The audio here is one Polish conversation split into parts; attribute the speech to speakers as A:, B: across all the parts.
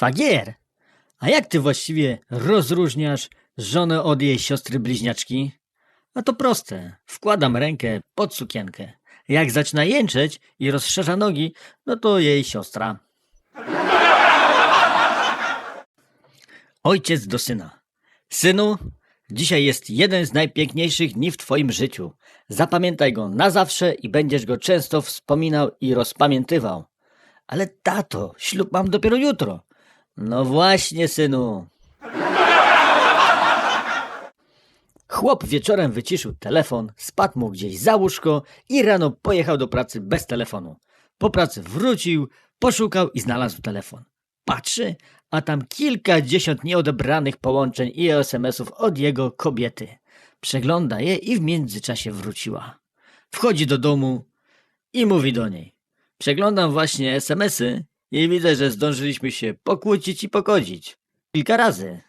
A: Szwagier? A jak ty właściwie rozróżniasz żonę od jej siostry bliźniaczki? A to proste. Wkładam rękę pod sukienkę. Jak zaczyna jęczeć i rozszerza nogi, no to jej siostra. Ojciec do syna. Synu, dzisiaj jest jeden z najpiękniejszych dni w twoim życiu. Zapamiętaj go na zawsze i będziesz go często wspominał i rozpamiętywał. Ale tato, ślub mam dopiero jutro. No właśnie, synu. Chłop wieczorem wyciszył telefon, spadł mu gdzieś za łóżko i rano pojechał do pracy bez telefonu. Po pracy wrócił, poszukał i znalazł telefon. Patrzy, a tam kilkadziesiąt nieodebranych połączeń i SMS-ów od jego kobiety. Przegląda je i w międzyczasie wróciła. Wchodzi do domu i mówi do niej. Przeglądam właśnie SMS-y i widzę, że zdążyliśmy się pokłócić i pogodzić. Kilka razy.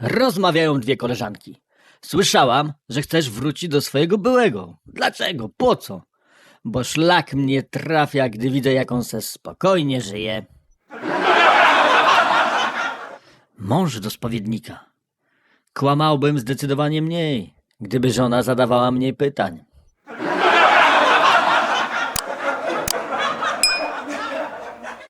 A: Rozmawiają dwie koleżanki. Słyszałam, że chcesz wrócić do swojego byłego. Dlaczego? Po co? Bo szlak mnie trafia, gdy widzę, jak on se spokojnie żyje. Mąż do spowiednika. Kłamałbym zdecydowanie mniej, gdyby żona zadawała mniej pytań.